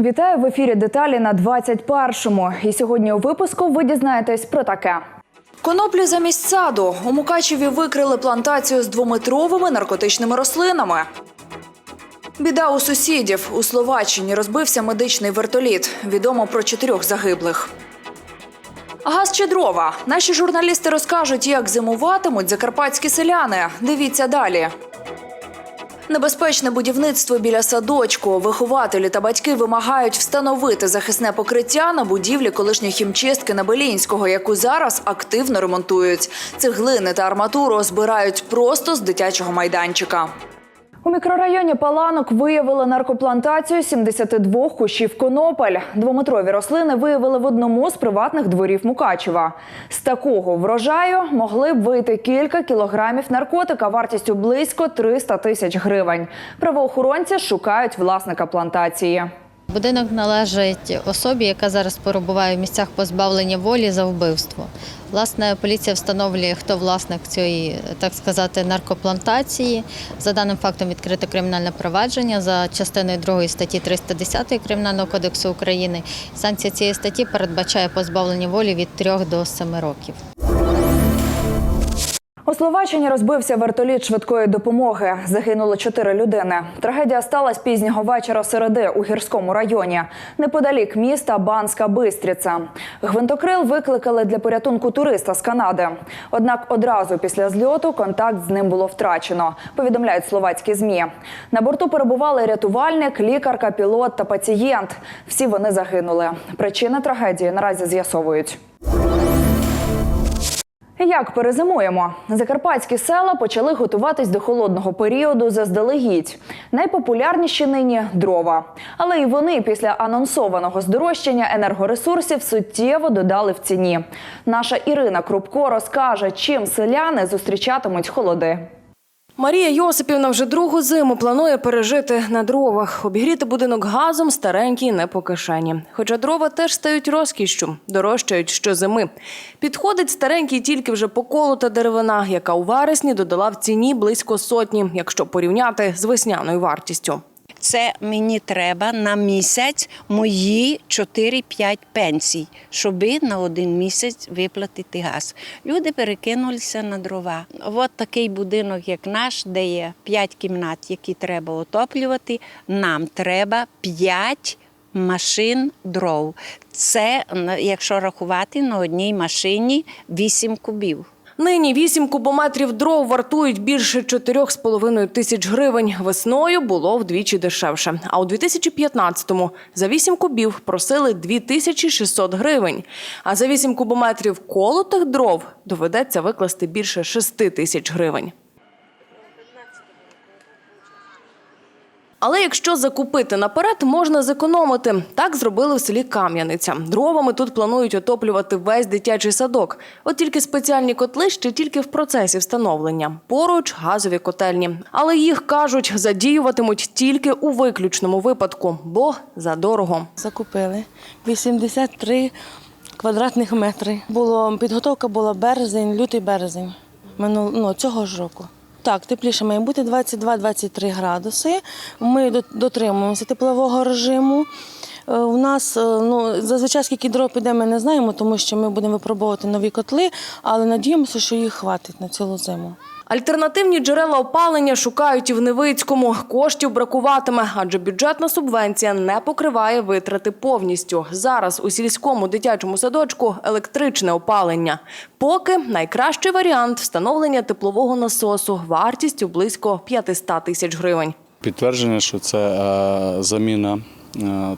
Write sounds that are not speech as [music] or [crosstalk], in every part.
Вітаю в ефірі деталі на 21-му. І сьогодні у випуску ви дізнаєтесь про таке. Коноплі замість саду. У Мукачеві викрили плантацію з двометровими наркотичними рослинами. Біда у сусідів. У Словаччині розбився медичний вертоліт. Відомо про чотирьох загиблих. Газ чи дрова. Наші журналісти розкажуть, як зимуватимуть закарпатські селяни. Дивіться далі. Небезпечне будівництво біля садочку. Вихователі та батьки вимагають встановити захисне покриття на будівлі колишньої хімчистки на Белінського, яку зараз активно ремонтують. Цеглини та арматуру збирають просто з дитячого майданчика. У мікрорайоні Паланок виявили наркоплантацію 72 кущів конопель. Двометрові рослини виявили в одному з приватних дворів Мукачева. З такого врожаю могли б вийти кілька кілограмів наркотика вартістю близько 300 тисяч гривень. Правоохоронці шукають власника плантації. Будинок належить особі, яка зараз перебуває в місцях позбавлення волі за вбивство. Власне, поліція встановлює, хто власник цієї, так сказати, наркоплантації. За даним фактом відкрито кримінальне провадження за частиною 2 статті 310 Кримінального кодексу України. Санкція цієї статті передбачає позбавлення волі від 3 до 7 років. У Словаччині розбився вертоліт швидкої допомоги. Загинуло чотири людини. Трагедія сталася пізнього вечора середи у гірському районі, неподалік міста Банська Бистріця. Гвинтокрил викликали для порятунку туриста з Канади. Однак одразу після зльоту контакт з ним було втрачено. Повідомляють словацькі змі. На борту перебували рятувальник, лікарка, пілот та пацієнт. Всі вони загинули. Причини трагедії наразі з'ясовують. Як перезимуємо? Закарпатські села почали готуватись до холодного періоду заздалегідь. Найпопулярніші нині дрова. Але і вони після анонсованого здорожчання енергоресурсів суттєво додали в ціні. Наша Ірина Крупко розкаже, чим селяни зустрічатимуть холоди. Марія Йосипівна вже другу зиму планує пережити на дровах. Обігріти будинок газом старенький не по кишені. Хоча дрова теж стають розкішшю, дорожчають щозими. Підходить старенький тільки вже поколота деревина, яка у вересні додала в ціні близько сотні, якщо порівняти з весняною вартістю. Це мені треба на місяць мої 4-5 пенсій, щоби на один місяць виплатити газ. Люди перекинулися на дрова. От такий будинок, як наш, де є 5 кімнат, які треба отоплювати. Нам треба 5 машин дров. Це, якщо рахувати, на одній машині 8 кубів. Нині 8 кубометрів дров вартують більше 4,5 тисяч гривень. Весною було вдвічі дешевше. А у 2015-му за 8 кубів просили 2600 гривень. А за 8 кубометрів колотих дров доведеться викласти більше 6 тисяч гривень. Але якщо закупити наперед, можна зекономити. Так зробили в селі Кам'яниця. Дровами тут планують отоплювати весь дитячий садок. От тільки спеціальні котли ще тільки в процесі встановлення. Поруч газові котельні. Але їх кажуть, задіюватимуть тільки у виключному випадку, бо задорого. Закупили 83 квадратних метри. Було підготовка була березень, лютий березень минул, ну, цього ж року. Так, тепліше має бути 22-23 градуси. Ми дотримуємося теплового режиму. Е, У нас е, ну, зазвичай скільки дров піде, ми не знаємо, тому що ми будемо випробовувати нові котли, але надіємося, що їх хватить на цілу зиму. Альтернативні джерела опалення шукають і в Невицькому. Коштів бракуватиме, адже бюджетна субвенція не покриває витрати повністю. Зараз у сільському дитячому садочку електричне опалення. Поки найкращий варіант встановлення теплового насосу вартістю близько 500 тисяч гривень. Підтвердження, що це е, заміна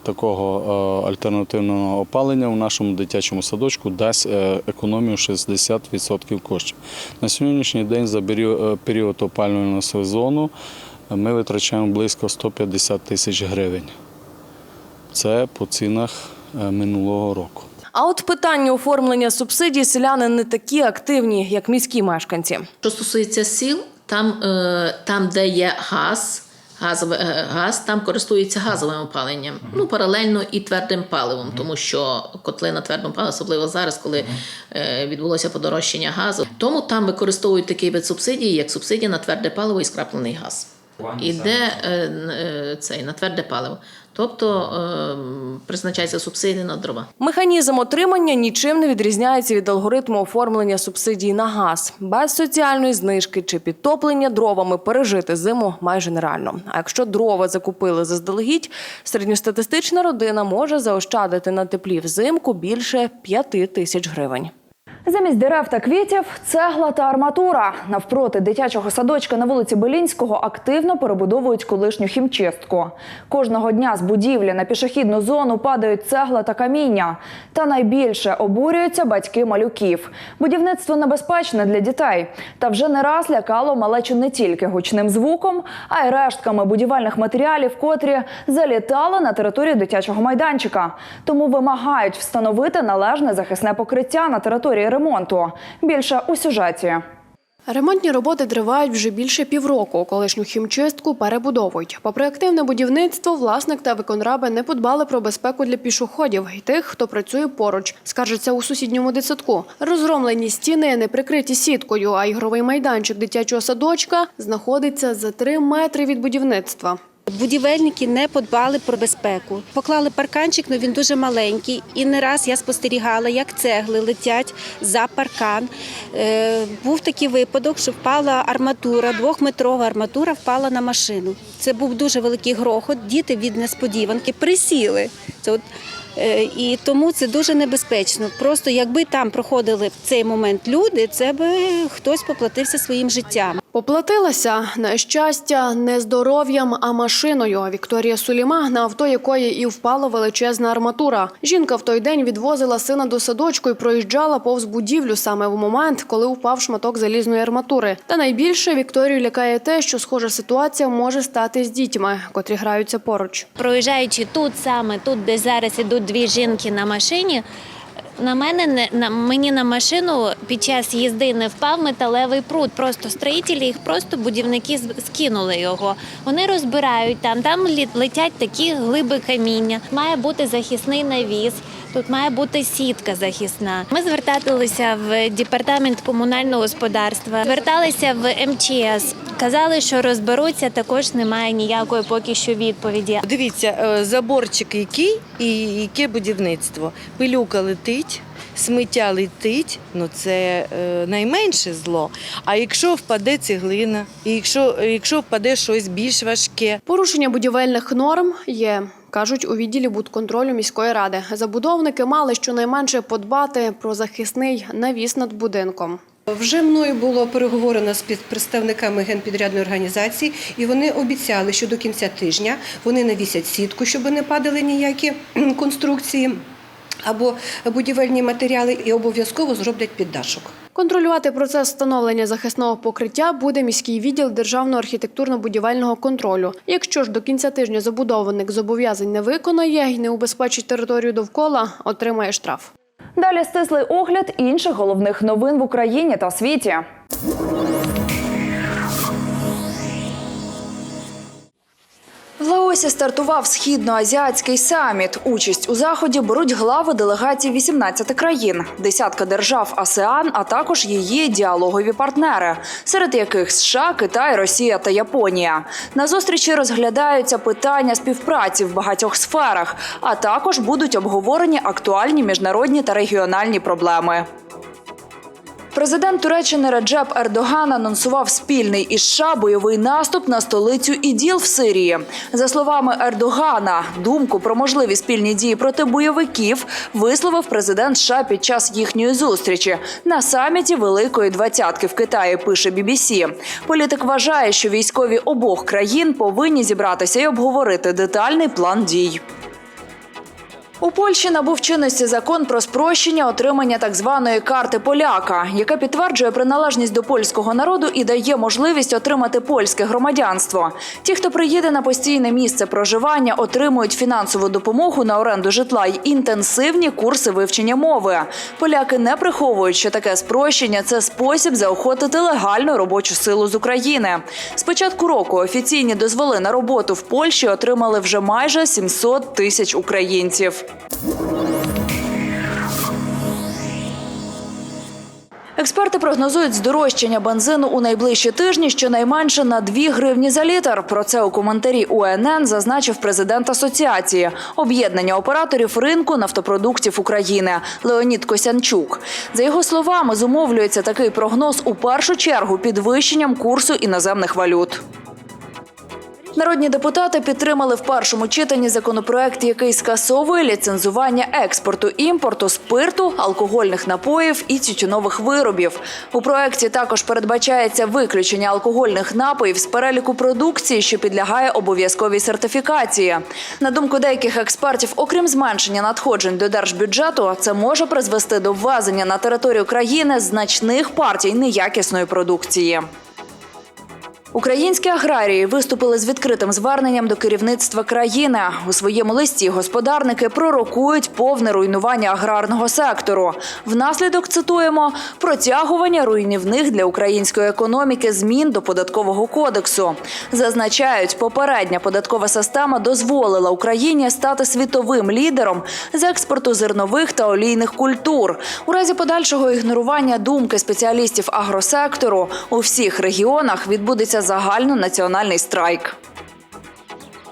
такого е, альтернативного опалення у нашому дитячому садочку дасть е, економію 60% коштів. На сьогоднішній день за період- е, опалювального сезону ми витрачаємо близько 150 тисяч гривень. Це по цінах е, минулого року. А от питання оформлення субсидій селяни не такі активні, як міські мешканці. Що стосується сіл, там, е, там де є газ, газове, е, газ, там користуються газовим опаленням. Ну, паралельно і твердим паливом, тому що котли на твердому паливі, особливо зараз, коли е, відбулося подорожчання газу. Тому там використовують такий вид субсидії, як субсидія на тверде паливо і скраплений газ. Іде е, е, цей на тверде паливо. Тобто е, призначається субсидія на дрова. Механізм отримання нічим не відрізняється від алгоритму оформлення субсидій на газ. Без соціальної знижки чи підтоплення дровами пережити зиму майже нереально. А якщо дрова закупили заздалегідь, середньостатистична родина може заощадити на теплі взимку більше п'яти тисяч гривень. Замість дерев та квітів цегла та арматура. Навпроти дитячого садочка на вулиці Белінського активно перебудовують колишню хімчистку. Кожного дня з будівлі на пішохідну зону падають цегла та каміння. Та найбільше обурюються батьки малюків. Будівництво небезпечне для дітей. Та вже не раз лякало малечу не тільки гучним звуком, а й рештками будівельних матеріалів, котрі залітали на територію дитячого майданчика. Тому вимагають встановити належне захисне покриття на території ремонту. Більше у сюжеті. Ремонтні роботи тривають вже більше півроку. Колишню хімчистку перебудовують. Попри активне будівництво, власник та виконраби не подбали про безпеку для пішоходів і тих, хто працює поруч. Скаржиться у сусідньому дитсадку. Розгромлені стіни не прикриті сіткою, а ігровий майданчик дитячого садочка знаходиться за три метри від будівництва. Будівельники не подбали про безпеку. Поклали парканчик, але він дуже маленький. І не раз я спостерігала, як цегли летять за паркан. Е, був такий випадок, що впала арматура, двохметрова арматура впала на машину. Це був дуже великий грохот. Діти від несподіванки присіли. Це от, е, і тому це дуже небезпечно. Просто якби там проходили в цей момент люди, це би хтось поплатився своїм життям. Поплатилася на щастя не здоров'ям, а машиною. Вікторія Суліма, на авто якої і впала величезна арматура. Жінка в той день відвозила сина до садочку і проїжджала повз будівлю саме в момент, коли впав шматок залізної арматури. Та найбільше Вікторію лякає те, що схожа ситуація може стати з дітьми, котрі граються поруч. проїжджаючи тут саме, тут, де зараз ідуть дві жінки на машині. На мене не на мені на машину під час їзди не впав металевий прут. Просто строїтелі їх просто будівники скинули його. Вони розбирають там, там летять такі глиби каміння. Має бути захисний навіс. Тут має бути сітка захисна. Ми зверталися в департамент комунального господарства, зверталися в МЧС. Казали, що розберуться. Також немає ніякої поки що відповіді. Дивіться, е, заборчик який і яке будівництво. Пилюка летить, сміття летить, ну це е, найменше зло. А якщо впаде цеглина, і якщо, якщо впаде щось більш важке, Порушення будівельних норм є. Кажуть у відділі будконтролю міської ради. Забудовники мали щонайменше подбати про захисний навіс над будинком. Вже мною було переговорено з представниками генпідрядної організації, і вони обіцяли, що до кінця тижня вони навісять сітку, щоб не падали ніякі конструкції або будівельні матеріали, і обов'язково зроблять піддашок. Контролювати процес встановлення захисного покриття буде міський відділ державного архітектурно-будівельного контролю. Якщо ж до кінця тижня забудовник зобов'язань не виконає і не убезпечить територію довкола, отримає штраф. Далі стислий огляд інших головних новин в Україні та світі. В стартував східноазіатський саміт. Участь у заході беруть глави делегацій 18 країн, десятка держав АСЕАН, а також її діалогові партнери, серед яких США, Китай, Росія та Японія. На зустрічі розглядаються питання співпраці в багатьох сферах, а також будуть обговорені актуальні міжнародні та регіональні проблеми. Президент Туреччини Реджеп Ердоган анонсував спільний із США бойовий наступ на столицю іділ в Сирії. За словами Ердогана, думку про можливі спільні дії проти бойовиків висловив президент США під час їхньої зустрічі на саміті Великої двадцятки в Китаї. Пише BBC. Політик вважає, що військові обох країн повинні зібратися і обговорити детальний план дій. У Польщі набув чинності закон про спрощення отримання так званої карти поляка, яка підтверджує приналежність до польського народу і дає можливість отримати польське громадянство. Ті, хто приїде на постійне місце проживання, отримують фінансову допомогу на оренду житла й інтенсивні курси вивчення мови. Поляки не приховують, що таке спрощення це спосіб заохотити легальну робочу силу з України. З початку року офіційні дозволи на роботу в Польщі отримали вже майже 700 тисяч українців. Експерти прогнозують здорожчання бензину у найближчі тижні щонайменше на 2 гривні за літр. Про це у коментарі УНН зазначив президент асоціації об'єднання операторів ринку нафтопродуктів України Леонід Косянчук. За його словами, зумовлюється такий прогноз у першу чергу підвищенням курсу іноземних валют. Народні депутати підтримали в першому читанні законопроект, який скасовує ліцензування експорту імпорту спирту, алкогольних напоїв і тютюнових виробів. У проекті також передбачається виключення алкогольних напоїв з переліку продукції, що підлягає обов'язковій сертифікації. На думку деяких експертів, окрім зменшення надходжень до держбюджету, це може призвести до ввезення на територію країни значних партій неякісної продукції. Українські аграрії виступили з відкритим зверненням до керівництва країни. У своєму листі господарники пророкують повне руйнування аграрного сектору. Внаслідок цитуємо протягування руйнівних для української економіки змін до податкового кодексу. Зазначають, попередня податкова система дозволила Україні стати світовим лідером з експорту зернових та олійних культур. У разі подальшого ігнорування думки спеціалістів агросектору у всіх регіонах відбудеться загальнонаціональний страйк.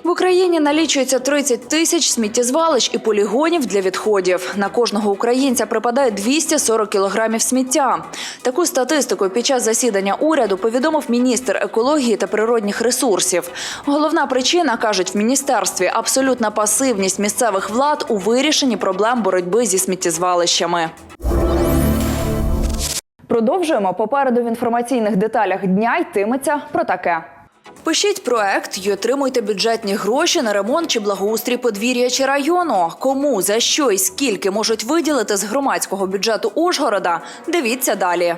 В Україні налічується 30 тисяч сміттєзвалищ і полігонів для відходів. На кожного українця припадає 240 кілограмів сміття. Таку статистику під час засідання уряду повідомив міністр екології та природних ресурсів. Головна причина, кажуть в міністерстві, абсолютна пасивність місцевих влад у вирішенні проблем боротьби зі сміттєзвалищами. Продовжуємо попереду в інформаційних деталях дня йтиметься про таке. Пишіть проект і отримуйте бюджетні гроші на ремонт чи благоустрій подвір'я чи району. Кому, за що і скільки можуть виділити з громадського бюджету Ужгорода? Дивіться далі.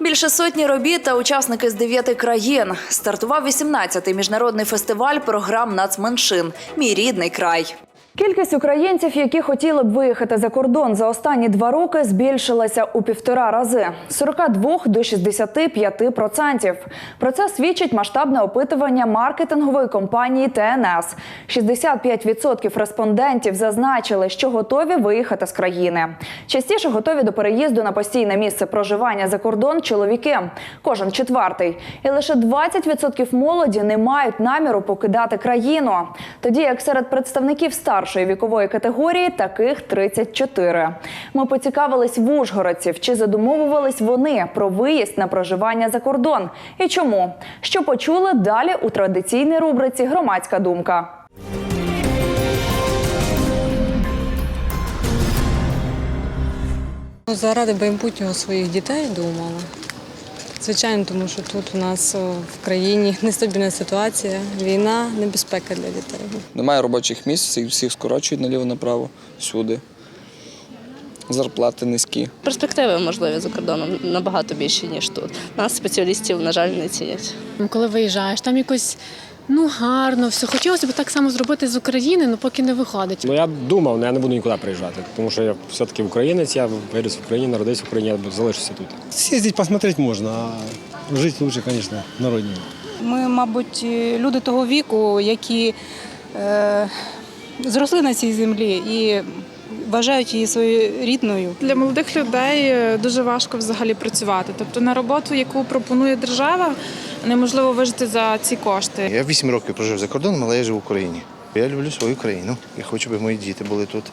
Більше сотні робіт та учасники з дев'яти країн. Стартував 18-й міжнародний фестиваль програм нацменшин Мій рідний край. Кількість українців, які хотіли б виїхати за кордон за останні два роки, збільшилася у півтора рази з 42 до 65 процентів. Про це свідчить масштабне опитування маркетингової компанії ТНС. 65% респондентів зазначили, що готові виїхати з країни. Частіше готові до переїзду на постійне місце проживання за кордон чоловіки. Кожен четвертий. І лише 20% молоді не мають наміру покидати країну. Тоді як серед представників старшої вікової категорії таких 34. Ми поцікавились в ужгородців, чи задумовувались вони про виїзд на проживання за кордон і чому. Що почули далі у традиційній рубриці Громадська думка. Ну, Заради майбутнього своїх дітей думала. Звичайно, тому що тут у нас в країні [laughs] нестабільна ситуація, війна, небезпека для дітей. Немає робочих місць, всіх- всіх скорочують наліво-направо, всюди. Зарплати низькі. Перспективи можливі за кордоном набагато більші, ніж тут. Нас спеціалістів, на жаль, не цінять. Коли виїжджаєш, там якось ну гарно, все. Хотілося б так само зробити з України, але поки не виходить. Ну я думав, але я не буду нікуди приїжджати, тому що я все-таки українець, я виріс в Україні, народився в Україні, я залишуся тут. Съездить посмотреть можно, а жить лучше, конечно, на родине. Ми, мабуть, люди того віку, які е, зросли на цій землі і вважають її своєю рідною. Для молодих людей е, дуже важко взагалі працювати. Тобто на роботу, яку пропонує держава, неможливо вижити за ці кошти. Я вісім років прожив за кордоном, але я живу в Україні. Я люблю свою країну Я хочу, щоб мої діти були тут.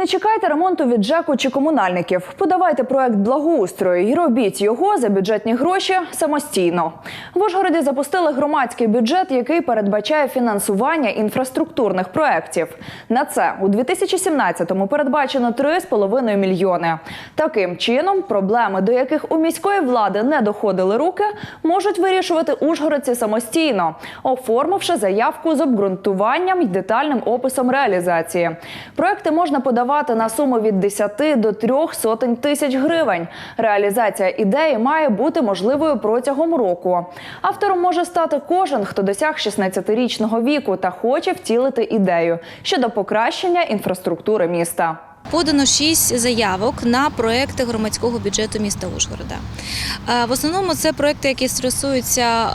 Не чекайте ремонту від ЖЕКу чи комунальників. Подавайте проект благоустрою і робіть його за бюджетні гроші самостійно. В Ужгороді запустили громадський бюджет, який передбачає фінансування інфраструктурних проєктів. На це у 2017-му передбачено 3,5 мільйони. Таким чином, проблеми, до яких у міської влади не доходили руки, можуть вирішувати ужгородці самостійно, оформивши заявку з обґрунтуванням і детальним описом реалізації. Проекти можна подавати на суму від 10 до 3 сотень тисяч гривень. Реалізація ідеї має бути можливою протягом року. Автором може стати кожен, хто досяг 16-річного віку та хоче втілити ідею щодо покращення інфраструктури міста. Подано шість заявок на проекти громадського бюджету міста Ужгорода. Е, В основному це проекти, які стосуються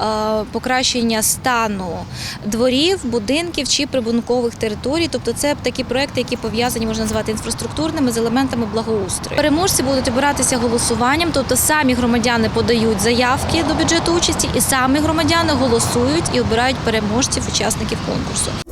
е, покращення стану дворів, будинків чи прибудинкових територій. Тобто, це такі проекти, які пов'язані можна назвати інфраструктурними з елементами благоустрою. Переможці будуть обиратися голосуванням, тобто самі громадяни подають заявки до бюджету участі, і самі громадяни голосують і обирають переможців учасників конкурсу.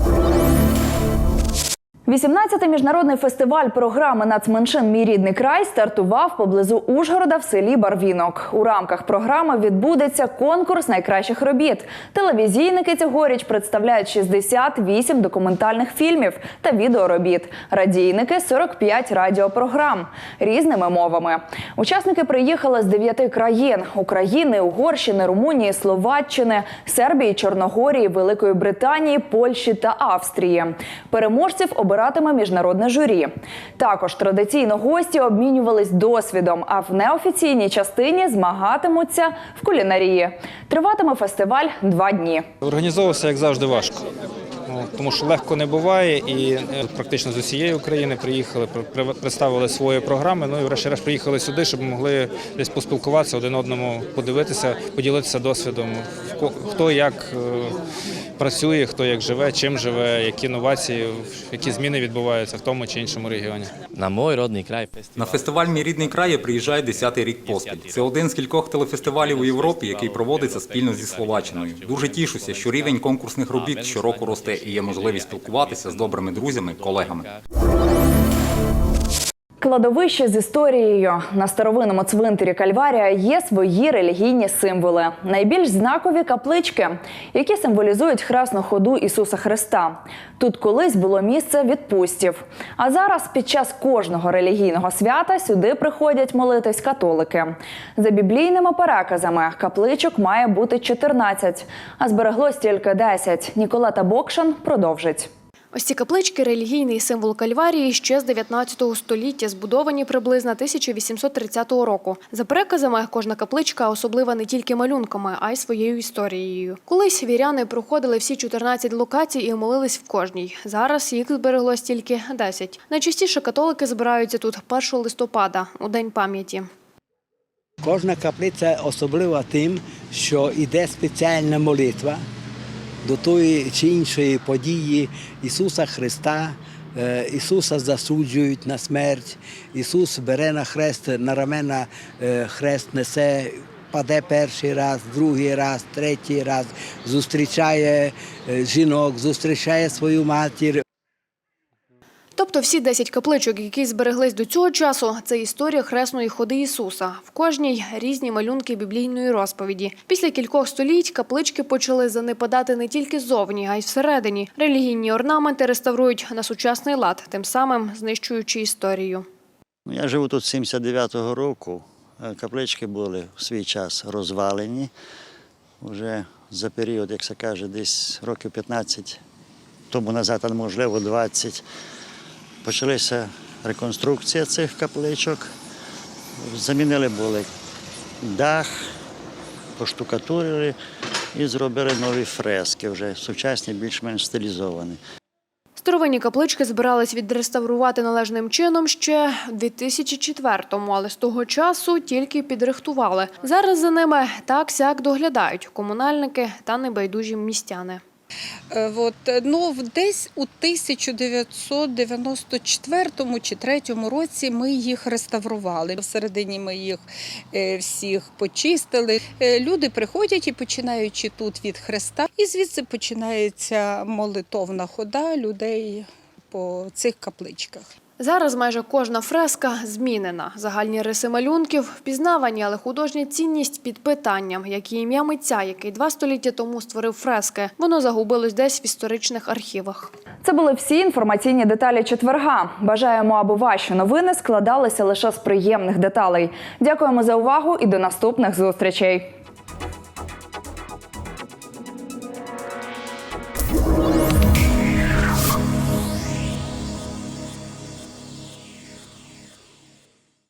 18-й міжнародний фестиваль програми нацменшин Мій рідний край стартував поблизу Ужгорода в селі Барвінок. У рамках програми відбудеться конкурс найкращих робіт. Телевізійники цьогоріч представляють 68 документальних фільмів та відеоробіт. Радійники 45 радіопрограм різними мовами. Учасники приїхали з дев'яти країн: України, Угорщини, Румунії, Словаччини, Сербії, Чорногорії, Великої Британії, Польщі та Австрії. Переможців обиратиме міжнародне журі. Також традиційно гості обмінювались досвідом, а в неофіційній частині змагатимуться в кулінарії. Триватиме фестиваль два дні. Організовувався, як завжди, важко. Ну, Тому що легко не буває, і е, практично з усієї України приїхали, при- представили свої програми. Ну і врешті-решт приїхали сюди, щоб могли десь поспілкуватися один одному, подивитися, поділитися досвідом, хто як е, працює, хто як живе, чим живе, які новації, які зміни відбуваються в тому чи іншому регіоні. На мой родний край На фестиваль Мій рідний край я приїжджаю 10-й рік поспіль. Це один з кількох телефестивалів у Європі, який проводиться спільно зі Словаччиною. Дуже тішуся, що рівень конкурсних робіт щороку росте і є можливість спілкуватися з добрими друзями, колегами. Кладовище з історією на старовинному цвинтарі Кальварія є свої релігійні символи. Найбільш знакові каплички, які символізують хресну ходу Ісуса Христа. Тут колись було місце відпустів. А зараз під час кожного релігійного свята сюди приходять молитись католики. За біблійними переказами капличок має бути 14, а збереглось тільки 10. Ніколета Бокшин продовжить. Ось ці каплички релігійний символ Кальварії ще з 19 століття, збудовані приблизно 1830 року. За переказами, кожна капличка особлива не тільки малюнками, а й своєю історією. Колись віряни проходили всі 14 локацій і молились в кожній. Зараз їх збереглось тільки 10. Найчастіше католики збираються тут 1 листопада, у день пам'яті. Кожна каплиця особлива тим, що йде спеціальна молитва до тої чи іншої події Ісуса Христа. Е, Ісуса засуджують на смерть, Ісус бере на хрест, на рамена е, хрест несе, паде перший раз, другий раз, третій раз, зустрічає е, жінок, зустрічає свою матір, Тобто всі 10 капличок, які збереглись до цього часу, це історія хресної ходи Ісуса. В кожній різні малюнки біблійної розповіді. Після кількох століть каплички почали занепадати не тільки ззовні, а й всередині. Релігійні орнаменти реставрують на сучасний лад, тим самим знищуючи історію. Ну, Я живу тут з 79-го року. Е, Каплички були в свій час розвалені. Вже за період, як це каже, десь років 15 тому назад, а можливо 20, почалася реконструкція цих капличок. Замінили були дах, поштукатурили і зробили нові фрески, вже сучасні, більш-менш стилізовані. Старовинні каплички збирались відреставрувати належним чином ще в 2004-му, але з того часу тільки підрихтували. Зараз за ними так-сяк доглядають комунальники та небайдужі містяни. Е, От, е, ну, десь у 1994 чи 3 році ми їх реставрували. Всередині ми їх е, всіх почистили. Люди приходять і починаючи тут від хреста, і звідси починається молитовна хода людей по цих капличках. Зараз майже кожна фреска змінена. Загальні риси малюнків впізнавані, але художня цінність під питанням, як і ім'я митця, який два століття тому створив фрески. Воно загубилось десь в історичних архівах. Це були всі інформаційні деталі четверга. Бажаємо, аби ваші новини складалися лише з приємних деталей. Дякуємо за увагу і до наступних зустрічей.